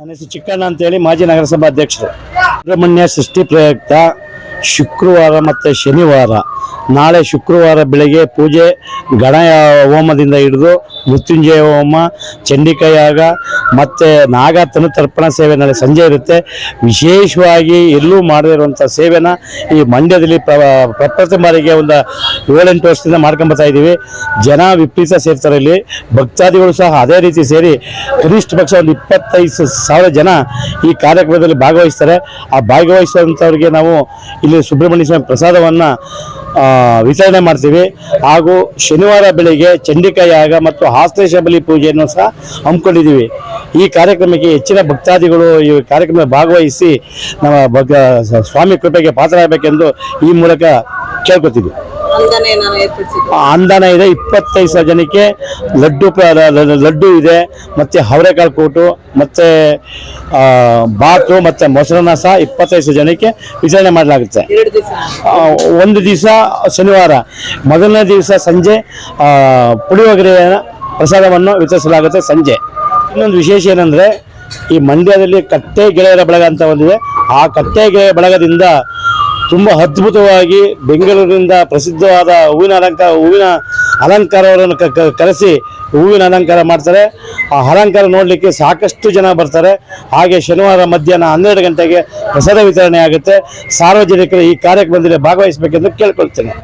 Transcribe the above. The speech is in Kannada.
ನನ್ನ ಹೆಸರು ಚಿಕ್ಕಣ್ಣ ಅಂತೇಳಿ ಮಾಜಿ ನಗರಸಭಾ ಅಧ್ಯಕ್ಷರು. ಸುಬ್ರಹ್ಮಣ್ಯ ಸೃಷ್ಟಿ ಪ್ರಯುಕ್ತ ಶುಕ್ರವಾರ ಮತ್ತು ಶನಿವಾರ ನಾಳೆ ಶುಕ್ರವಾರ ಬೆಳಗ್ಗೆ ಪೂಜೆ ಗಣಯ ಹೋಮದಿಂದ ಹಿಡಿದು ಮೃತ್ಯುಂಜಯ ಹೋಮ, ಚಂಡಿಕಾಯಾಗ ಮತ್ತು ನಾಗಾತನು ತರ್ಪಣ ಸೇವೆ ನಾಳೆ ಸಂಜೆ ಇರುತ್ತೆ. ವಿಶೇಷವಾಗಿ ಎಲ್ಲೂ ಮಾಡದಿರುವಂಥ ಸೇವೆನ ಈ ಮಂಡ್ಯದಲ್ಲಿ ಪ್ರ, ಪ್ರಪ್ರಥಮ ಬಾರಿಗೆ ಒಂದು ಏಳೆಂಟು ವರ್ಷದಿಂದ ಮಾಡ್ಕೊಂಬತ್ತಾ ಇದ್ದೀವಿ. ಜನ ವಿಪರೀತ ಸೇರ್ತಾರೆ ಇಲ್ಲಿ. ಭಕ್ತಾದಿಗಳು ಸಹ ಅದೇ ರೀತಿ ಸೇರಿ ಕನಿಷ್ಠ ಪಕ್ಷ ಒಂದು ಇಪ್ಪತ್ತೈದು ಸಾವಿರ ಜನ ಈ ಕಾರ್ಯಕ್ರಮದಲ್ಲಿ ಭಾಗವಹಿಸ್ತಾರೆ. ಆ ಭಾಗವಹಿಸುವಂಥವ್ರಿಗೆ ನಾವು ಇಲ್ಲಿ ಸುಬ್ರಹ್ಮಣ್ಯ ಸ್ವಾಮಿ ಪ್ರಸಾದವನ್ನು ವಿತರಣೆ ಮಾಡ್ತೀವಿ. ಹಾಗೂ ಶನಿವಾರ ಬೆಳಿಗ್ಗೆ ಚಂಡಿಕಾ ಯಾಗ ಮತ್ತು ಹಾಸ್ತೇಶ ಬಲಿ ಪೂಜೆಯನ್ನು ಸಹ ಹಮ್ಮಿಕೊಂಡಿದ್ದೀವಿ. ಈ ಕಾರ್ಯಕ್ರಮಕ್ಕೆ ಹೆಚ್ಚಿನ ಭಕ್ತಾದಿಗಳು ಈ ಕಾರ್ಯಕ್ರಮ ಭಾಗವಹಿಸಿ ನಮ್ಮ ಸ್ವಾಮಿ ಕೃಪೆಗೆ ಪಾತ್ರರಾಗಬೇಕೆಂದು ಈ ಮೂಲಕ ಕೇಳ್ಕೊತೀವಿ ಅಂದನೆ ಅನುದಾನ ಇದೆ ಇಪ್ಪತ್ತೈದು ಸಾವಿರ ಜನಕ್ಕೆ ಲಡ್ಡು ಲಡ್ಡು ಇದೆ ಮತ್ತು ಅವರೆಕಾಳು ಕೂಟು ಮತ್ತು ಬಾತು ಮತ್ತು ಮೊಸರನ್ನ ಸಹ ಇಪ್ಪತ್ತೈದು ಜನಕ್ಕೆ ವಿತರಣೆ ಮಾಡಲಾಗುತ್ತೆ. ಒಂದು ದಿವಸ ಶನಿವಾರ. ಮೊದಲನೇ ದಿವಸ ಸಂಜೆ ಪುಳಿಯೋಗರೆ ಪ್ರಸಾದವನ್ನು ವಿತರಿಸಲಾಗುತ್ತೆ ಸಂಜೆ. ಇನ್ನೊಂದು ವಿಶೇಷ ಏನಂದರೆ ಈ ಮಂಡ್ಯದಲ್ಲಿ ಕಟ್ಟೆ ಗೆಳೆಯರ ಬಳಗ ಅಂತ ಒಂದಿದೆ. ಆ ಕಟ್ಟೆ ಗೆಳೆಯ ಬಳಗದಿಂದ ತುಂಬ ಅದ್ಭುತವಾಗಿ ಬೆಂಗಳೂರಿನಿಂದ ಪ್ರಸಿದ್ಧವಾದ ಹೂವಿನ ಅಲಂಕಾರ, ಹೂವಿನ ಅಲಂಕಾರವನ್ನು ಕರೆಸಿ ಹೂವಿನ ಅಲಂಕಾರ ಮಾಡ್ತಾರೆ. ಆ ಅಲಂಕಾರ ನೋಡಲಿಕ್ಕೆ ಸಾಕಷ್ಟು ಜನ ಬರ್ತಾರೆ. ಹಾಗೆ ಶನಿವಾರ ಮಧ್ಯಾಹ್ನ ಹನ್ನೆರಡು ಗಂಟೆಗೆ ಪ್ರಸಾದ ವಿತರಣೆ ಆಗುತ್ತೆ. ಸಾರ್ವಜನಿಕರು ಈ ಕಾರ್ಯಕ್ರಮದಲ್ಲಿ ಭಾಗವಹಿಸಬೇಕೆಂದು ಕೇಳ್ಕೊಳ್ತೇನೆ.